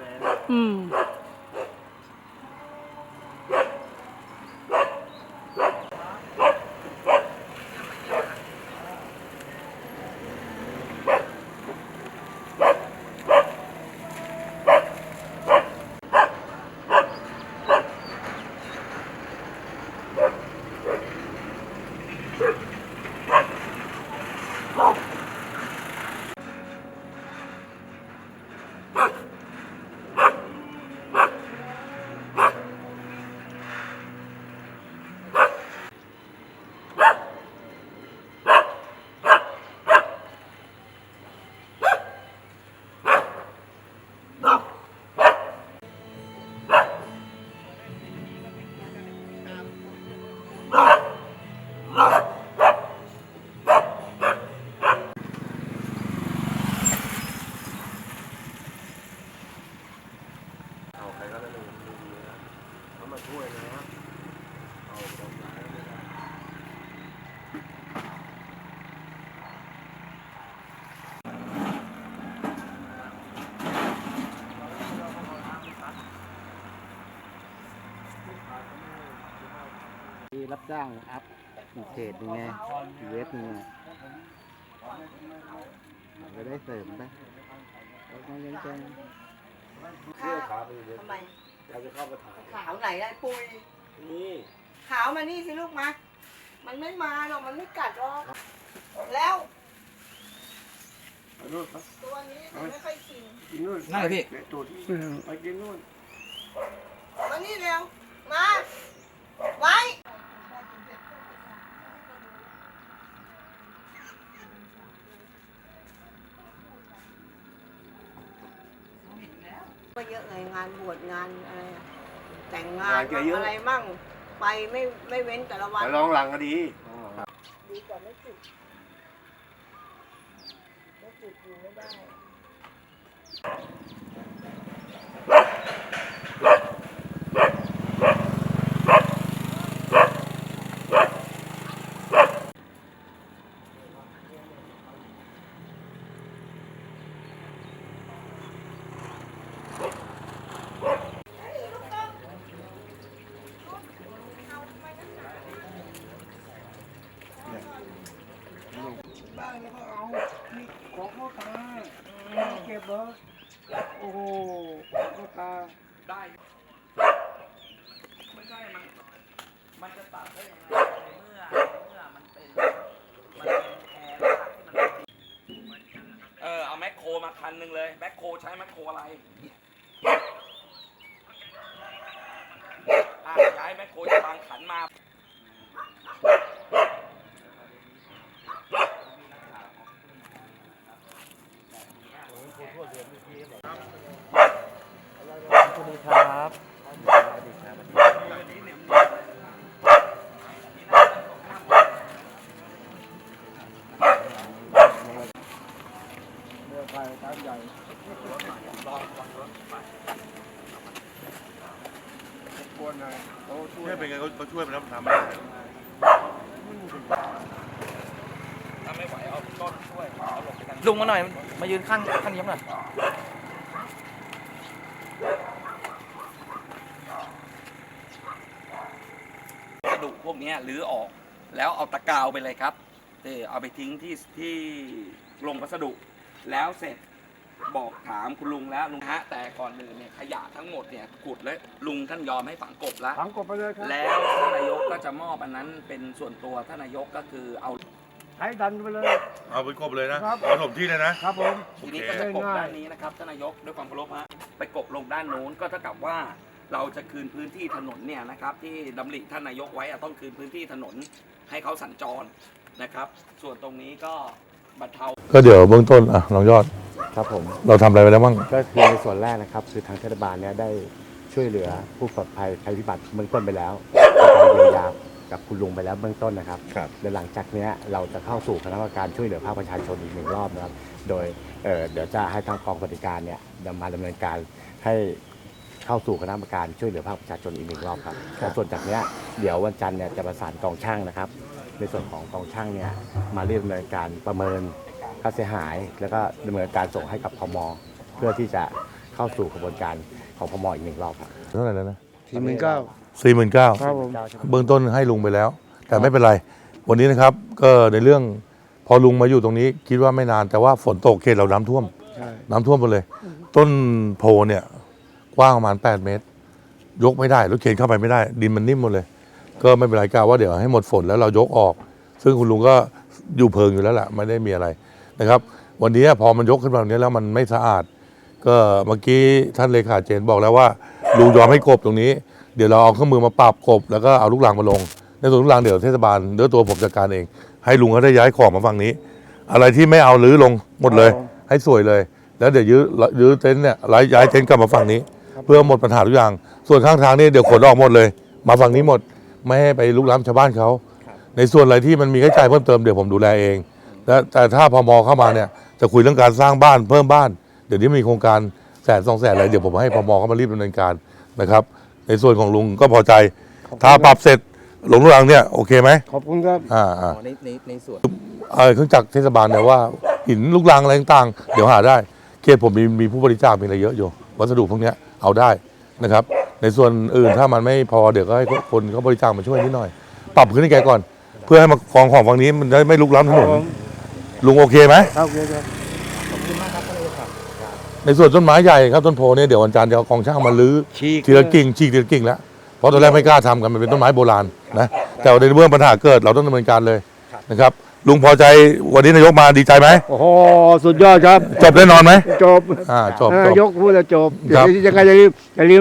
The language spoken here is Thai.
เรับจ้างอัพอีกเพจหนึงไงอีกเว็บหนึงอะก็ได้เสริมไปแล้วก็ยังจะเชื่อขาไปเลยทำไมเราจะเข้าไปถ่ายขาวไหนได้ปุยนี่ขาวมานี่สิลูกมา มันไม่มาหรอกมันไม่กัดหรอกแล้วไปนู่นครับตัวนี้มันไม่ค่อยกินกินนู่นนั่นเลยพี่เด็กตัวที่ไปกินนู่นมานี่เร็วมาไว้ ก็เยอะเลยงานบวชงานอะไรอะแต่งงานมั่งอะไรมั่งไปไม่ไม่เว้นแต่ละวัน ไปลองหลังก็ดี ดีกว่าไม่จุดไม่จุดอยู่ไม่ได้ บ้านแล้วก็เอานี่ของเข้าตา เบเหรอโอ้โหของเข้าตาได้ไม่ใช่มันมันจะตัดได้ยังไงในเมื่อเมื่อมันเป็นมันเป็นแอร์รากที่มันเออเอาแมคโครมาคันหนึ่งเลยแมคโครใช้แมคโครอะไรอะย้ายแมคโครจากบางขันมา สวัสดีครับสวัสดีครับเรือไฟตามใหญ่กวนหน่อยโตช่วยเนี่ยเป็นไงเขาเขาช่วยมันแล้วมันทำไม่ได้ถ้าไม่ไหวเอาต้นช่วยเอาหลบไปกันลุงมาหน่อย มายืนข้างข้างนี้หน่อย กระดูกพวกเนี้ยรื้อออก แล้วเอาตะกาวไปเลยครับเออเอาไปทิ้งที่ที่โรงพัสดุ แล้วเสร็จบอกถามคุณลุงแล้วลุงฮะแต่ก่อนอื่นเนี่ยขยะทั้งหมดเนี่ยขุดแล้วลุงท่านยอมให้ฝังกบแล้วถังกบไปเลยครับแล้วท่านนายกก็จะมอบอันนั้นเป็นส่วนตัวท่านนายกก็คือเอาใช้ดันไปเลย เอาเป็นกบเลยนะครับเอาถมที่เลยนะครับผมทีนี้โอเคก็จะกบง่ายๆด้านนี้นะครับท่านนายกด้วยความเคารพฮะไปกบลงด้านโน้นก็เท่ากับว่า เราจะคืนพื้นที่ถนนเนี่ยนะครับที่ดำริท่านนายกไว้อะต้องคืนพื้นที่ถนนให้เขาสัญจรนะครับ ส่วนตรงนี้ก็บรรเทาก็เดี๋ยวเบื้องต้นอะลองยอดครับผมเราทำอะไรไปแล้วบ้างก็คือในส่วนแรกนะครับคือทางเทศบาลเนี่ยได้ช่วยเหลือผู้ประสบภัยภัยพิบัติเบื้องต้นไปแล้วการเยียวยากับคุณลุงไปแล้วเบื้องต้นนะครับครับและหลังจากเนี้ยเราจะเข้าสู่คณะกรรมการช่วยเหลือภาคประชาชนอีกหนึ่งรอบนะครับ โดยเอ่อเดี๋ยวจะให้ทางกองปฏิการเนี่ยดำมาดำเนินการให้ เข้าสู่คณะกรรมการช่วยเหลือภาคประชาชนอีกหนึ่งรอบครับและส่วนจากเนี้ยเดี๋ยววันจันทร์เนี่ยจะประสานกองช่างนะครับ ในส่วนของกองช่างเนี่ยมาเรียกดำเนินการประเมินค่าเสียหาย แล้วก็ดำเนินการส่งให้กับพมเพื่อที่จะเข้าสู่กระบวนการของพมอีกหนึ่งรอบครับเท่าไหร่แล้วนะสี่หมื่นเก้าสี่หมื่นเก้าครับผมเบื้องต้นให้ลุงไปแล้ว แต่ไม่เป็นไร วันนี้นะครับก็ในเรื่องพอลุงมาอยู่ตรงนี้ คิดว่าไม่นานแต่ว่าฝนตกเขตเราน้ำท่วมใช่น้ำท่วมไปเลย ต้นโพเนี่ย กว้างประมาณ 8 เมตร ยกไม่ได้รถเข็นเข้าไปไม่ได้ ดินมันนิ่มหมดเลย ก็ไม่เป็นไรกล่าวว่าเดี๋ยวให้หมดฝนแล้วเรายกออก ซึ่งคุณลุงก็อยู่เพิงอยู่แล้วแหละไม่ได้มีอะไรนะครับ วันนี้พอมันยกขึ้นมาแบบนี้แล้วมันไม่สะอาด ก็เมื่อกี้ท่านเลขาเจนบอกแล้วว่าลุงยอมให้กบตรงนี้ เดี๋ยวเราเอาเครื่องมือมาปรับกบ แล้วก็เอาลูกหลังมาลง ในส่วนลูกหลังเดี๋ยวเทศบาลเดี๋ยวตัวผมจัดการเอง ให้ลุงเขาได้ย้ายของมาฝั่งนี้ อะไรที่ไม่เอารื้อลงหมดเลย ให้สวยเลย แล้วเดี๋ยวยื้อยื้อเต็นท์เนี่ยย้ายย้ายเต็นท์กลับมาฝั่งนี้ เพื่อหมดปัญหาทุกอย่าง ส่วนข้างทางนี่เดี๋ยวขนออกหมดเลย มาฝั่งนี้หมดไม่ให้ไปลุกล้ำชาวบ้านเขา ในส่วนอะไรที่มันมีค่าใช้จ่ายเพิ่มเติมเดี๋ยวผมดูแลเองและแต่ถ้าพมเข้ามาเนี่ยจะคุยเรื่องการสร้างบ้านเพิ่มบ้าน เดี๋ยวนี้มีโครงการแสนสองแสนอะไรเดี๋ยวผมให้พมเข้ามารีบดำเนินการนะครับ ในส่วนของลุงก็พอใจ ถ้าปรับเสร็จหลงลุกลังเนี่ยโอเคไหมขอบคุณครับ อ่าอ่า ในในในส่วน เออเครื่องจักรเทศบาลเนี่ยว่าหินลูกรังอะไรต่างๆ เดี๋ยวหาได้ เขตผมมีมีผู้บริจาคมีอะไรเยอะอยู่ วัสดุพวกเนี้ย เอาได้นะครับ ในส่วนอื่นถ้ามันไม่พอเดี๋ยวก็ให้คนเขาบริจาคมาช่วยนิดหน่อย ปรับขึ้นให้แกก่อน เพื่อให้มากองของฝั่งนี้มันได้ไม่ลุกล้ำถนนลุงโอเคไหมครับโอเคครับในส่วนต้นไม้ใหญ่ครับต้นโพเนี่ยเดี๋ยววันจันทร์จะเอากองช่างมาลื้อฉีกทีละกิ่งฉีกทีละกิ่งแล้วเพราะตอนแรกไม่กล้าทำกันมันเป็นต้นไม้โบราณนะแต่ว่าในเมื่อปัญหาเกิดเราต้องดำเนินการเลยนะครับ ลุงพอใจวันนี้นายกมาดีใจไหมโอ้โหสุดยอดครับ จบแน่นอนไหมจบอ่าจบเอจอบยกพูดแล้วจบครับเดี๋ยวยังไงอย่าลืมอย่าลืม